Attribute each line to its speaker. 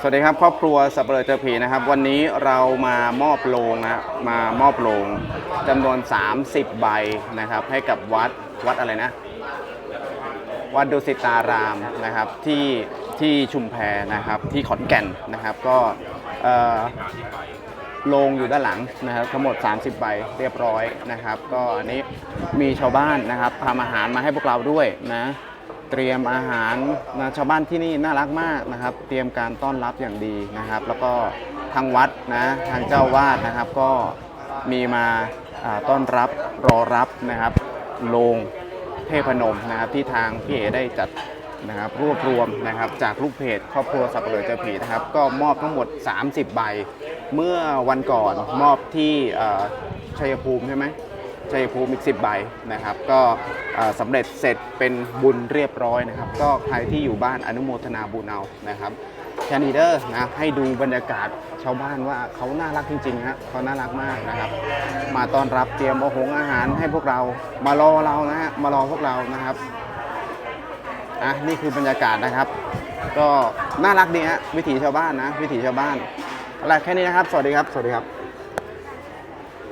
Speaker 1: สวัสดีครับครอบครัวสับเปลือเจอผีนะครับ วันนี้เรามามอบโลงนะมามอบโลงจำนวน 30 ใบนะครับ ให้กับวัดวัดอะไรนะ วัดดุสิตารามนะครับที่ที่ชุมแพนะครับที่ขอนแก่นนะครับ ก็เออโลงอยู่ด้านหลังนะครับทั้งหมด 30 ใบเรียบร้อยนะครับ ก็อันนี้มีชาวบ้านนะครับทำอาหารมาให้พวกเราด้วยนะ เตรียมอาหารนะชาวบ้านที่นี่น่ารักมากนะครับ เตรียมการต้อนรับอย่างดีนะครับ แล้วก็ทางวัดนะทางเจ้าวาดนะครับก็มีมาต้อนรับรอรับนะครับโลงเทพนมนะครับที่ทางพี่เอได้จัดนะครับรวบรวมนะครับจากลูกเพจครอบครัวสับเปลือเจอผีนะครับก็มอบทั้งหมด 30 ใบ เมื่อวันก่อนมอบที่ชัยภูมิใช่ไหม ชัยภูมิอีก10ใบนะครับ ก็สำเร็จเสร็จเป็นบุญเรียบร้อยนะครับ ก็ใครที่อยู่บ้านอนุโมทนาบุญเอานะครับแคนดีเดอร์นะให้ดูบรรยากาศชาวบ้านว่าเขาน่ารักจริงๆฮะเขาน่ารักมากนะครับ มาต้อนรับเตรียมอาหงอาหารให้พวกเรามารอเรานะฮะมารอพวกเรานะครับอะนี่คือบรรยากาศนะครับ ก็น่ารักดีฮะวิถีชาวบ้านนะ วิถีชาวบ้านอะไรแค่นี้นะครับ สวัสดีครับ สวัสดีครับ